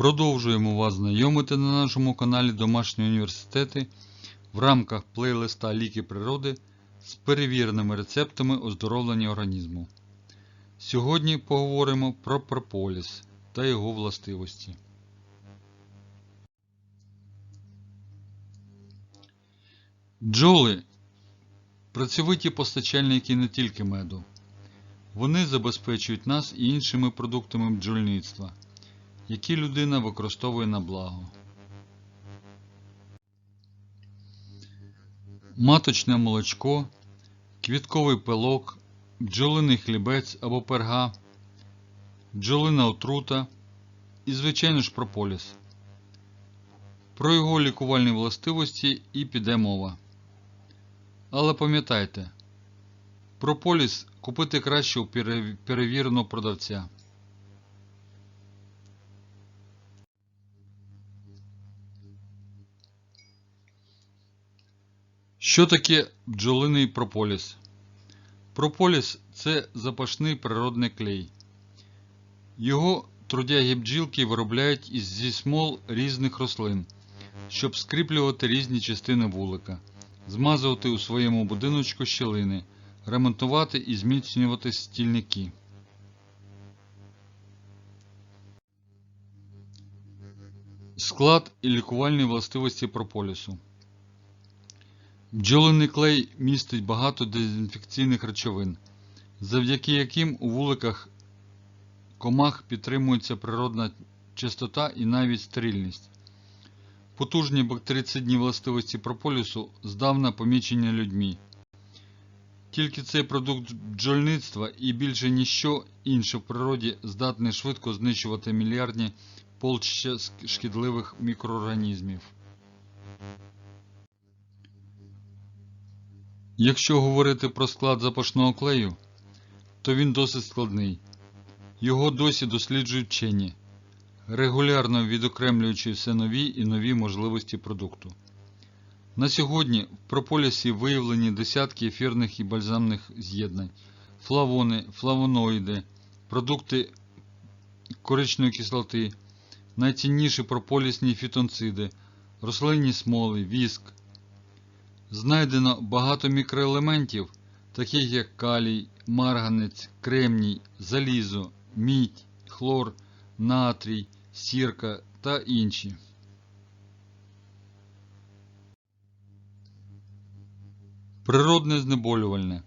Продовжуємо вас знайомити на нашому каналі Домашні університети в рамках плейлиста Ліки природи з перевіреними рецептами оздоровлення організму. Сьогодні поговоримо про прополіс та його властивості. Бджоли працьовиті постачальники не тільки меду. Вони забезпечують нас і іншими продуктами бджольництва, які людина використовує на благо. Маточне молочко, квітковий пилок, бджолиний хлібець або перга, бджолина отрута і, звичайно ж, прополіс. Про його лікувальні властивості і піде мова. Але пам'ятайте, прополіс купити краще у перевіреного продавця. Що таке бджолиний прополіс? Прополіс це запашний природний клей. Його трудягі бджілки виробляють із зі смол різних рослин, щоб скріплювати різні частини вулика, змазувати у своєму будиночку щілини, ремонтувати і зміцнювати стільники. Склад і лікувальні властивості прополісу. Бджолиний клей містить багато дезінфекційних речовин, завдяки яким у вуликах комах підтримується природна чистота і навіть стерильність. Потужні бактерицидні властивості прополісу здавна помічені людьми. Тільки цей продукт бджольництва і більше ніщо інше в природі здатний швидко знищувати мільярдні полчища шкідливих мікроорганізмів. Якщо говорити про склад запашного клею, то він досить складний. Його досі досліджують вчені, регулярно відокремлюючи все нові і нові можливості продукту. На сьогодні в прополісі виявлені десятки ефірних і бальзамних з'єднань, флавони, флавоноїди, продукти коричної кислоти, найцінніші прополісні фітонциди, рослинні смоли, віск. Знайдено багато мікроелементів, таких як калій, марганець, кремній, залізо, мідь, хлор, натрій, сірка та інші. Природне знеболювальне.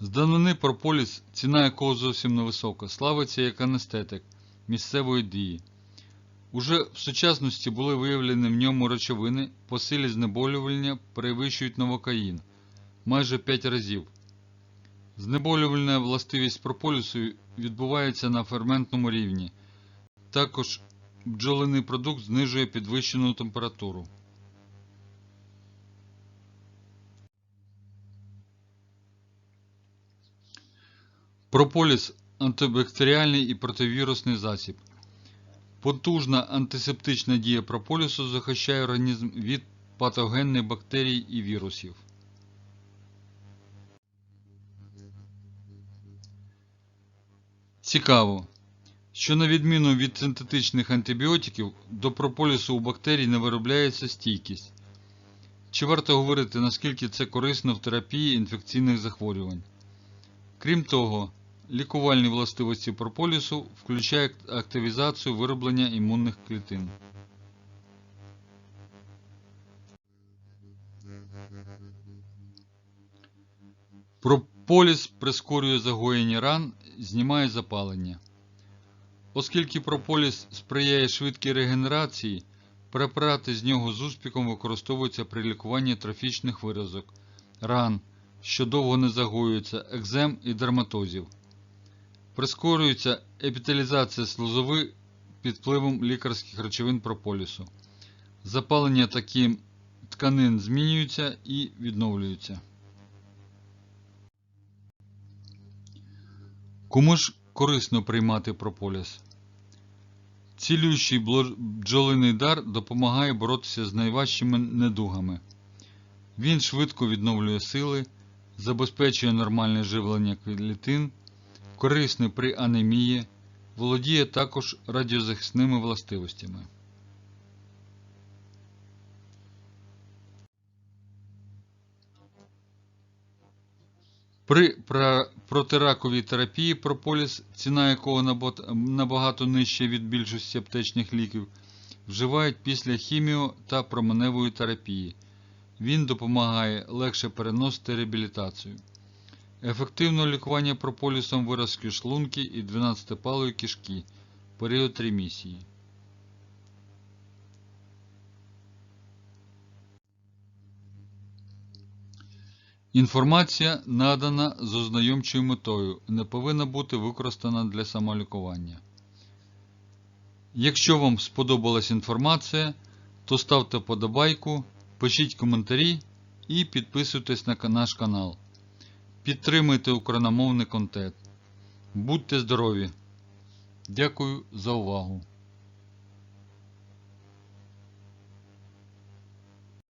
З давнини прополіс, ціна якого зовсім невисока, славиться як анестетик місцевої дії. Уже в сучасності були виявлені в ньому речовини по силі знеболювання перевищують новокаїн майже 5 разів. Знеболювальна властивість прополісу відбувається на ферментному рівні. Також бджолиний продукт знижує підвищену температуру. Прополіс антибактеріальний і противірусний засіб. Потужна антисептична дія прополісу захищає організм від патогенних бактерій і вірусів. Цікаво, що на відміну від синтетичних антибіотиків, до прополісу у бактерій не виробляється стійкість. Чи варто говорити, наскільки це корисно в терапії інфекційних захворювань? Крім того, лікувальні властивості прополісу включають активізацію вироблення імунних клітин. Прополіс прискорює загоєння ран, знімає запалення. Оскільки прополіс сприяє швидкій регенерації, препарати з нього з успіхом використовуються при лікуванні трофічних виразок, ран, що довго не загоюються, екзем і дерматозів. Прискорюється епітелізація слизови під впливом лікарських речовин прополісу. Запалення таким тканин змінюються і відновлюються. Кому ж корисно приймати прополіс? Цілющий бджолиний дар допомагає боротися з найважчими недугами. Він швидко відновлює сили, забезпечує нормальне живлення клітин, корисний при анемії, володіє також радіозахисними властивостями. При протираковій терапії прополіс, ціна якого набагато нижча від більшості аптечних ліків, вживають після хіміо та променевої терапії. Він допомагає легше переносити реабілітацію. Ефективне лікування прополісом виразки шлунки і 12-палої кишки. Період ремісії. Інформація надана з ознайомчою метою, не повинна бути використана для самолікування. Якщо вам сподобалась інформація, то ставте подобайку, пишіть коментарі і підписуйтесь на наш канал. Підтримуйте україномовний контент. Будьте здорові! Дякую за увагу!